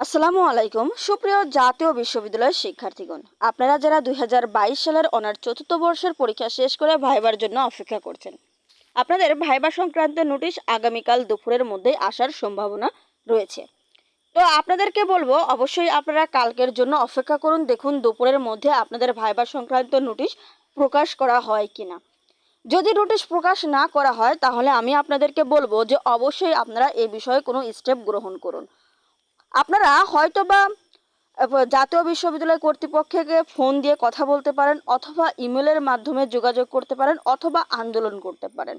আসসালামু আলাইকুম। সুপ্রিয় জাতীয় বিশ্ববিদ্যালয়ের শিক্ষার্থীগণ, আপনারা যারা দুই হাজার বাইশ সালের অনার চতুর্থ বর্ষের পরীক্ষা শেষ করে ভাইবার জন্য অপেক্ষা করছেন, আপনাদের ভাইবা সংক্রান্ত নোটিশ আগামীকাল দুপুরের মধ্যেই আসার সম্ভাবনা রয়েছে। তো আপনাদেরকে বলব, অবশ্যই আপনারা কালকের জন্য অপেক্ষা করুন, দেখুন দুপুরের মধ্যে আপনাদের ভাইবা সংক্রান্ত নোটিশ প্রকাশ করা হয় কিনা। যদি নোটিশ প্রকাশ না করা হয়, তাহলে আমি আপনাদেরকে বলব যে অবশ্যই আপনারা এই বিষয়ে কোনো স্টেপ গ্রহণ করুন। আপনারা হয়তো বা জাতীয় বিশ্ববিদ্যালয় কর্তৃপক্ষকে ফোন দিয়ে কথা বলতে পারেন অথবা ইমেলের মাধ্যমে যোগাযোগ করতে পারেন অথবা আন্দোলন করতে পারেন।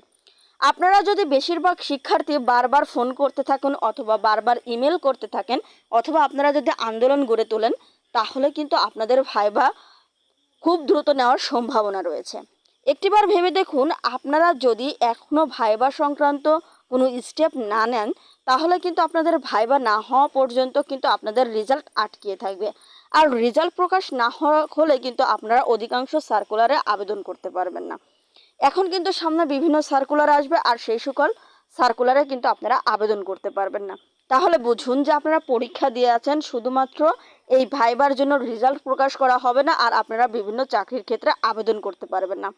আপনারা যদি বেশিরভাগ শিক্ষার্থী বারবার ফোন করতে থাকেন অথবা বারবার ইমেল করতে থাকেন অথবা আপনারা যদি আন্দোলন গড়ে তোলেন, তাহলে কিন্তু আপনাদের ভাইবা খুব দ্রুত নেওয়ার সম্ভাবনা রয়েছে। একটিবার ভেবে দেখুন, আপনারা যদি এখনও ভাইবা সংক্রান্ত কোনো স্টেপ না নেন, তাহলে কিন্তু আপনাদের ভাইবা না হওয়া পর্যন্ত কিন্তু আপনাদের রেজাল্ট আটকিয়ে থাকবে। আর রেজাল্ট প্রকাশ না হওয়া হলে কিন্তু আপনারা অধিকাংশ সার্কুলারে আবেদন করতে পারবেন না। এখন কিন্তু সামনে বিভিন্ন সার্কুলার আসবে আর সেই সকল সার্কুলারে কিন্তু আপনারা আবেদন করতে পারবেন না। তাহলে বুঝুন যে আপনারা পরীক্ষা দিয়ে আছেন, শুধুমাত্র এই ভাইবার জন্য রেজাল্ট প্রকাশ করা হবে না, আর আপনারা বিভিন্ন চাকরির ক্ষেত্রে আবেদন করতে পারবেন না।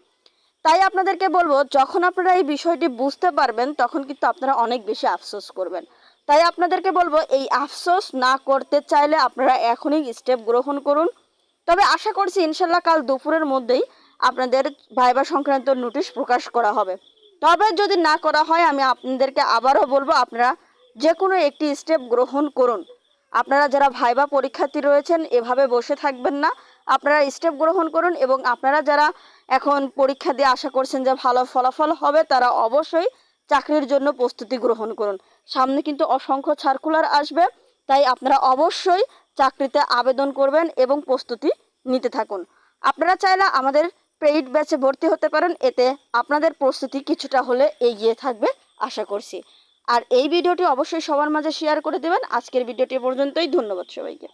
তাই আপনাদেরকে বলব, যখন আপনারা এই বিষয়টি বুঝতে পারবেন, তখন কিন্তু আপনারা অনেক বেশি আফসোস করবেন। তাই আপনাদেরকে বলব, এই আফসোস না করতে চাইলে আপনারা এখনই স্টেপ গ্রহণ করুন। তবে আশা করছি ইনশাল্লাহ কাল দুপুরের মধ্যেই আপনাদের ভাইবা সংক্রান্ত নোটিশ প্রকাশ করা হবে। তবে যদি না করা হয়, আমি আপনাদেরকে আবারও বলব, আপনারা যে কোনো একটি স্টেপ গ্রহণ করুন। আপনারা যারা ভাইবা পরীক্ষার্থী রয়েছেন, এভাবে বসে থাকবেন না। আপনারা স্টেপ গ্রহণ করুন এবং আপনারা যারা এখন পরীক্ষা দিয়ে আশা করছেন যে ভালো ফলাফল হবে, তারা অবশ্যই চাকরির জন্য প্রস্তুতি গ্রহণ করুন। সামনে কিন্তু অসংখ্য সার্কুলার আসবে, তাই আপনারা অবশ্যই চাকরিতে আবেদন করবেন এবং প্রস্তুতি নিতে থাকুন। আপনারা চাইলে আমাদের পেইড ব্যাচে ভর্তি হতে পারেন, এতে আপনাদের প্রস্তুতি কিছুটা হলে এগিয়ে থাকবে আশা করছি। আর এই ভিডিওটি অবশ্যই সবার মাঝে শেয়ার করে দেবেন। আজকের ভিডিওটি পর্যন্তই, ধন্যবাদ সবাইকে।